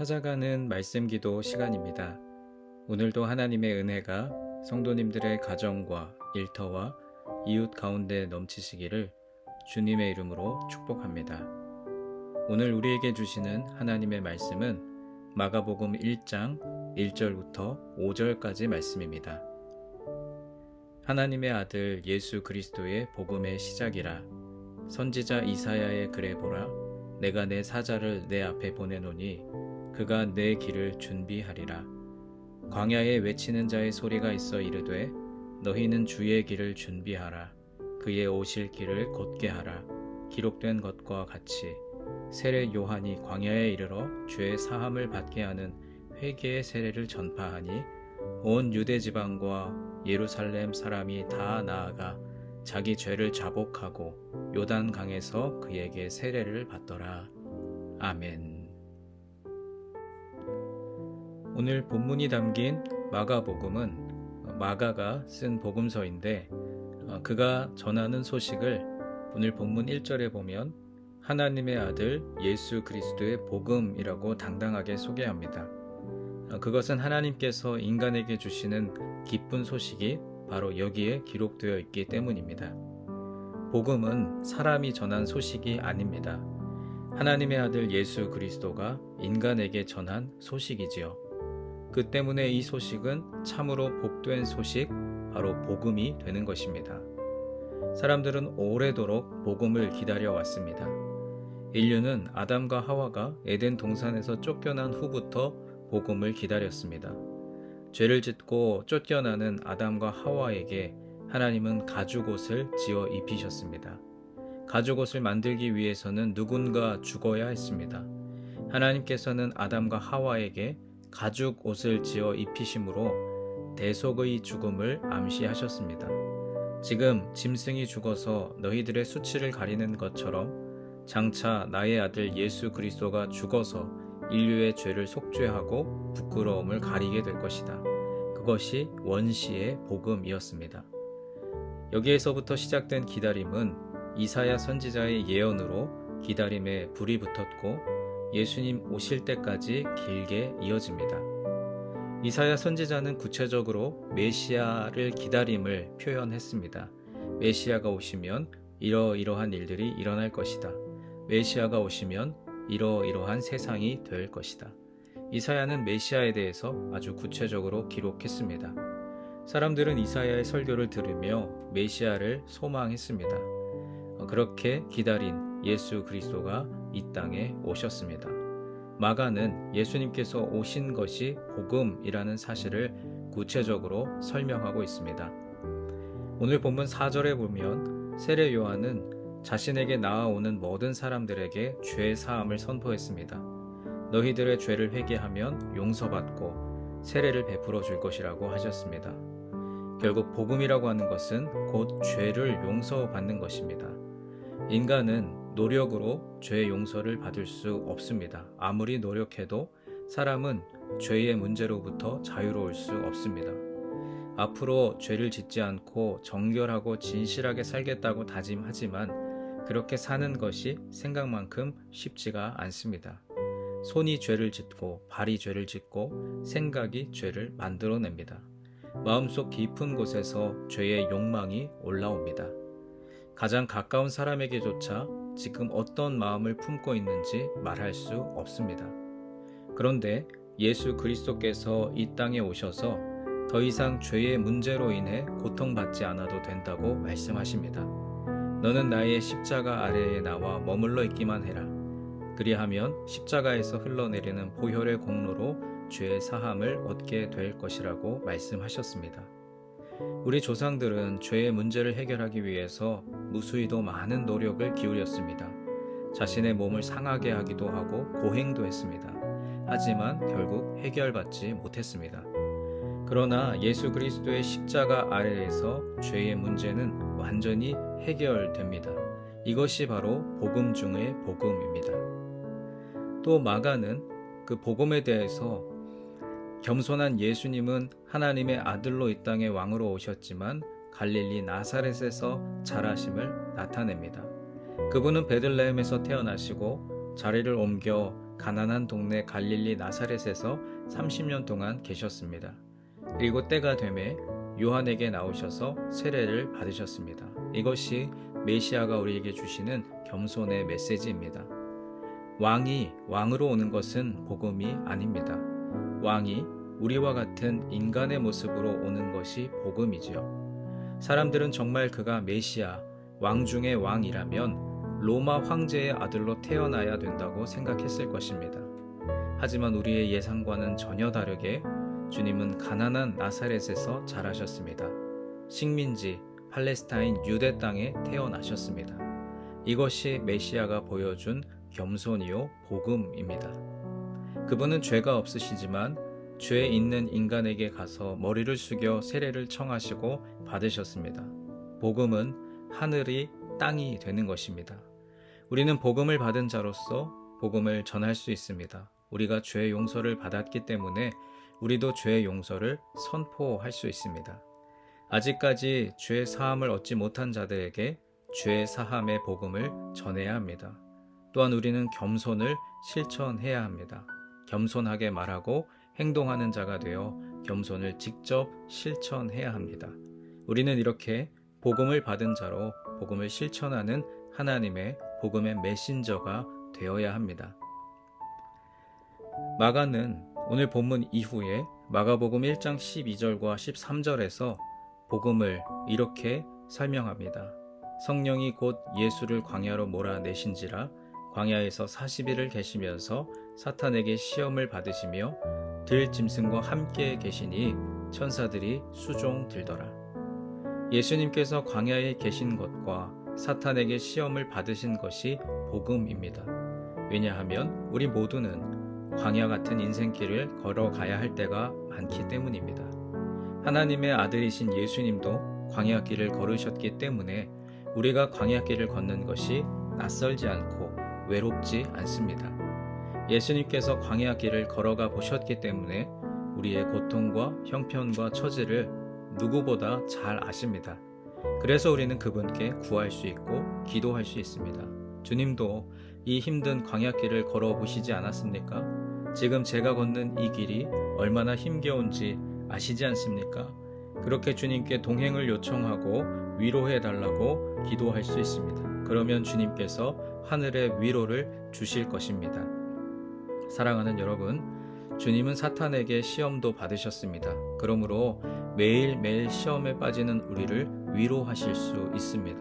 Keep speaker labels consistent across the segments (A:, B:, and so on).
A: 찾아가는 말씀 기도 시간입니다. 오늘도 하나님의 은혜가 성도님들의 가정과 일터와 이웃 가운데 넘치시기를 주님의 이름으로 축복합니다. 오늘 우리에게 주시는 하나님의 말씀은 마가복음 1장 1절부터 5절까지 말씀입니다. 하나님의 아들 예수 그리스도의 복음의 시작이라 선지자 이사야의 글에 보라 내가 내 사자를 내 앞에 보내노니 그가 내 길을 준비하리라 광야에 외치는 자의 소리가 있어 이르되 너희는 주의 길을 준비하라 그의 오실 길을 곧게 하라 기록된 것과 같이 세례 요한이 광야에 이르러 죄의 사함을 받게 하는 회개의 세례를 전파하니 온 유대 지방과 예루살렘 사람이 다 나아가 자기 죄를 자복하고 요단 강에서 그에게 세례를 받더라. 아멘. 오늘 본문이 담긴 마가복음은 마가가 쓴 복음서인데 어, 그가 전하는 소식을 오늘 본문 1절에 보면 하나님의 아들 예수 그리스도의 복음이라고 당당하게 소개합니다. 어, 그것은 하나님께서 인간에게 주시는 기쁜 소식이 바로 여기에 기록되어 있기 때문입니다. 복음은 사람이 전한 소식이 아닙니다. 하나님의 아들 예수 그리스도가 인간에게 전한 소식이지요. 그 때문에 이 소식은 참으로 복된 소식, 바로 복음이 되는 것입니다. 사람들은 오래도록 복음을 기다려 왔습니다. 인류는 아담과 하와가 에덴 동산에서 쫓겨난 후부터 복음을 기다렸습니다. 죄를 짓고 쫓겨나는 아담과 하와에게 하나님은 가죽옷을 지어 입히셨습니다. 가죽옷을 만들기 위해서는 누군가 죽어야 했습니다. 하나님께서는 아담과 하와에게 가죽 옷을 지어 입히심으로 대속의 죽음을 암시하셨습니다. 지금 짐승이 죽어서 너희들의 수치를 가리는 것처럼 장차 나의 아들 예수 그리스도가 죽어서 인류의 죄를 속죄하고 부끄러움을 가리게 될 것이다. 그것이 원시의 복음이었습니다. 여기에서부터 시작된 기다림은 이사야 선지자의 예언으로 기다림에 불이 붙었고 예수님 오실 때까지 길게 이어집니다. 이사야 선지자는 구체적으로 메시아를 기다림을 표현했습니다. 메시아가 오시면 이러이러한 일들이 일어날 것이다. 메시아가 오시면 이러이러한 세상이 될 것이다. 이사야는 메시아에 대해서 아주 구체적으로 기록했습니다. 사람들은 이사야의 설교를 들으며 메시아를 소망했습니다. 그렇게 기다린 예수 그리스도가 이 땅에 오셨습니다. 마가는 예수님께서 오신 것이 복음이라는 사실을 구체적으로 설명하고 있습니다. 오늘 본문 4절에 보면 세례 요한은 자신에게 나아오는 모든 사람들에게 죄 사함을 선포했습니다. 너희들의 죄를 회개하면 용서받고 세례를 베풀어 줄 것이라고 하셨습니다. 결국 복음이라고 하는 것은 곧 죄를 용서받는 것입니다. 인간은 노력으로 죄의 용서를 받을 수 없습니다. 아무리 노력해도 사람은 죄의 문제로부터 자유로울 수 없습니다. 앞으로 죄를 짓지 않고 정결하고 진실하게 살겠다고 다짐하지만 그렇게 사는 것이 생각만큼 쉽지가 않습니다. 손이 죄를 짓고 발이 죄를 짓고 생각이 죄를 만들어냅니다. 마음속 깊은 곳에서 죄의 욕망이 올라옵니다. 가장 가까운 사람에게조차 지금 어떤 마음을 품고 있는지 말할 수 없습니다. 그런데 예수 그리스도께서 이 땅에 오셔서 더 이상 죄의 문제로 인해 고통받지 않아도 된다고 말씀하십니다. 너는 나의 십자가 아래에 나와 머물러 있기만 해라. 그리하면 십자가에서 흘러내리는 보혈의 공로로 죄의 사함을 얻게 될 것이라고 말씀하셨습니다. 우리 조상들은 죄의 문제를 해결하기 위해서 무수히도 많은 노력을 기울였습니다. 자신의 몸을 상하게 하기도 하고 고행도 했습니다. 하지만 결국 해결받지 못했습니다. 그러나 예수 그리스도의 십자가 아래에서 죄의 문제는 완전히 해결됩니다. 이것이 바로 복음 중의 복음입니다. 또 마가는 그 복음에 대해서 겸손한 예수님은 하나님의 아들로 이 땅에 왕으로 오셨지만 갈릴리 나사렛에서 자라심을 나타냅니다. 그분은 베들레헴에서 태어나시고 자리를 옮겨 가난한 동네 갈릴리 나사렛에서 30년 동안 계셨습니다. 그리고 때가 되매 요한에게 나오셔서 세례를 받으셨습니다. 이것이 메시아가 우리에게 주시는 겸손의 메시지입니다. 왕이 왕으로 오는 것은 복음이 아닙니다. 왕이 우리와 같은 인간의 모습으로 오는 것이 복음이지요. 사람들은 정말 그가 메시아, 왕 중의 왕이라면 로마 황제의 아들로 태어나야 된다고 생각했을 것입니다. 하지만 우리의 예상과는 전혀 다르게 주님은 가난한 나사렛에서 자라셨습니다. 식민지 팔레스타인 유대 땅에 태어나셨습니다. 이것이 메시아가 보여준 겸손이요 복음입니다. 그분은 죄가 없으시지만 죄 있는 인간에게 가서 머리를 숙여 세례를 청하시고 받으셨습니다. 복음은 하늘이 땅이 되는 것입니다. 우리는 복음을 받은 자로서 복음을 전할 수 있습니다. 우리가 죄 용서를 받았기 때문에 우리도 죄 용서를 선포할 수 있습니다. 아직까지 죄 사함을 얻지 못한 자들에게 죄 사함의 복음을 전해야 합니다. 또한 우리는 겸손을 실천해야 합니다. 겸손하게 말하고 행동하는 자가 되어 겸손을 직접 실천해야 합니다. 우리는 이렇게 복음을 받은 자로 복음을 실천하는 하나님의 복음의 메신저가 되어야 합니다. 마가는 오늘 본문 이후에 마가복음 1장 12절과 13절에서 복음을 이렇게 설명합니다. 성령이 곧 예수를 광야로 몰아내신지라 광야에서 40일을 계시면서 사탄에게 시험을 받으시며 들 짐승과 함께 계시니 천사들이 수종 들더라. 예수님께서 광야에 계신 것과 사탄에게 시험을 받으신 것이 복음입니다. 왜냐하면 우리 모두는 광야 같은 인생길을 걸어가야 할 때가 많기 때문입니다. 하나님의 아들이신 예수님도 광야길을 걸으셨기 때문에 우리가 광야길을 걷는 것이 낯설지 않고 외롭지 않습니다. 예수님께서 광야 길을 걸어가 보셨기 때문에 우리의 고통과 형편과 처지를 누구보다 잘 아십니다. 그래서 우리는 그분께 구할 수 있고 기도할 수 있습니다. 주님도 이 힘든 광야 길을 걸어 보시지 않았습니까? 지금 제가 걷는 이 길이 얼마나 힘겨운지 아시지 않습니까? 그렇게 주님께 동행을 요청하고 위로해 달라고 기도할 수 있습니다. 그러면 주님께서 하늘의 위로를 주실 것입니다. 사랑하는 여러분, 주님은 사탄에게 시험도 받으셨습니다. 그러므로 매일매일 시험에 빠지는 우리를 위로하실 수 있습니다.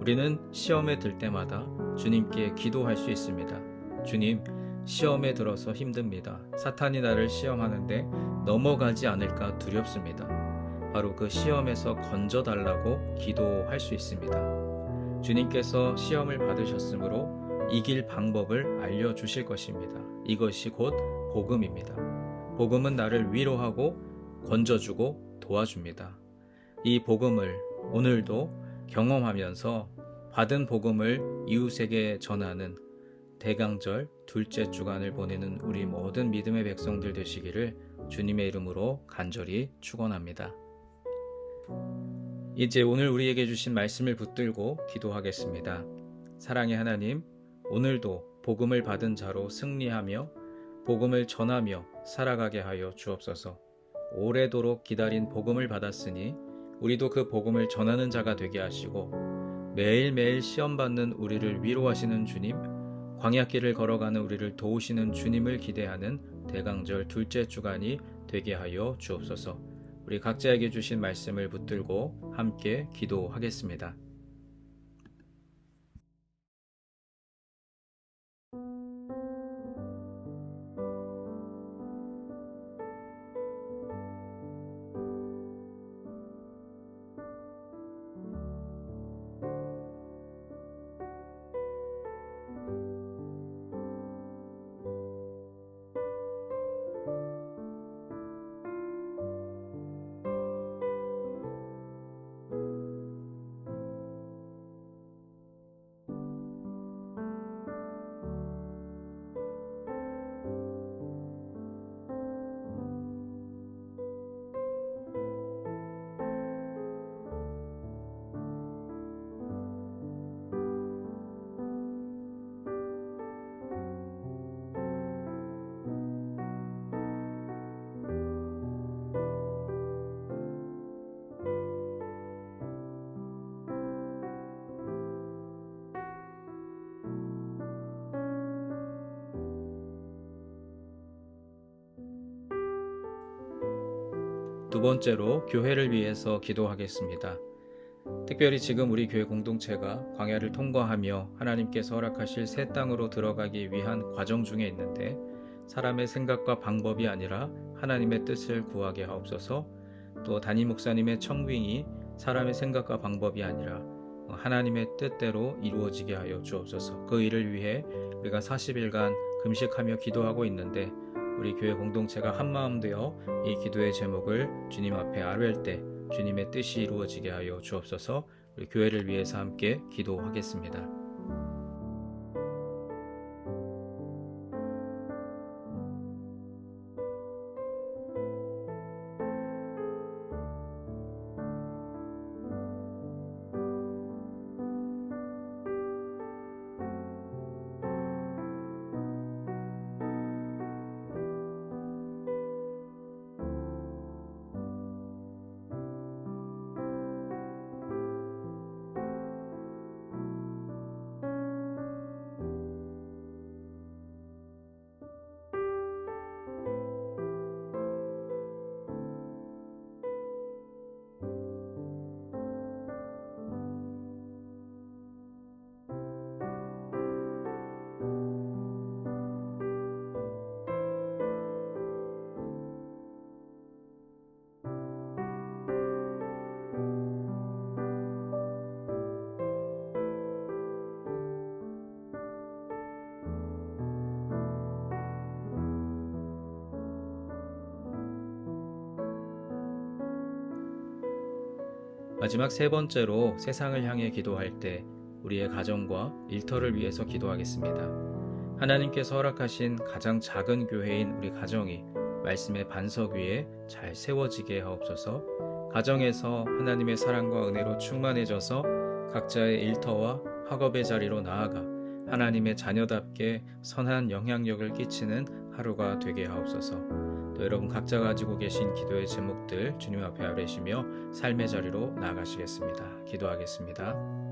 A: 우리는 시험에 들 때마다 주님께 기도할 수 있습니다. 주님, 시험에 들어서 힘듭니다. 사탄이 나를 시험하는데 넘어가지 않을까 두렵습니다. 바로 그 시험에서 건져달라고 기도할 수 있습니다. 주님께서 시험을 받으셨으므로 이길 방법을 알려주실 것입니다. 이것이 곧 복음입니다. 복음은 나를 위로하고 건져주고 도와줍니다. 이 복음을 오늘도 경험하면서 받은 복음을 이웃에게 전하는 대강절 둘째 주간을 보내는 우리 모든 믿음의 백성들 되시기를 주님의 이름으로 간절히 축원합니다. 이제 오늘 우리에게 주신 말씀을 붙들고 기도하겠습니다. 사랑의 하나님, 오늘도 복음을 받은 자로 승리하며 복음을 전하며 살아가게 하여 주옵소서. 오래도록 기다린 복음을 받았으니 우리도 그 복음을 전하는 자가 되게 하시고 매일매일 시험받는 우리를 위로하시는 주님, 광야길을 걸어가는 우리를 도우시는 주님을 기대하는 대강절 둘째 주간이 되게 하여 주옵소서. 우리 각자에게 주신 말씀을 붙들고 함께 기도하겠습니다. 두 번째로 교회를 위해서 기도하겠습니다. 특별히 지금 우리 교회 공동체가 광야를 통과하며 하나님께서 허락하실 새 땅으로 들어가기 위한 과정 중에 있는데 사람의 생각과 방법이 아니라 하나님의 뜻을 구하게 하옵소서 또 담임 목사님의 청빙이 사람의 생각과 방법이 아니라 하나님의 뜻대로 이루어지게 하여 주옵소서 그 일을 위해 우리가 40일간 금식하며 기도하고 있는데 우리 교회 공동체가 한마음 되어 이 기도의 제목을 주님 앞에 아뢰할 때 주님의 뜻이 이루어지게 하여 주옵소서 우리 교회를 위해서 함께 기도하겠습니다. 마지막 세 번째로 세상을 향해 기도할 때 우리의 가정과 일터를 위해서 기도하겠습니다. 하나님께서 허락하신 가장 작은 교회인 우리 가정이 말씀의 반석 위에 잘 세워지게 하옵소서. 가정에서 하나님의 사랑과 은혜로 충만해져서 각자의 일터와 학업의 자리로 나아가 하나님의 자녀답게 선한 영향력을 끼치는 하루가 되게 하옵소서. 또 여러분 각자 가지고 계신 기도의 제목들 주님 앞에 아뢰시며 삶의 자리로 나아가시겠습니다. 기도하겠습니다.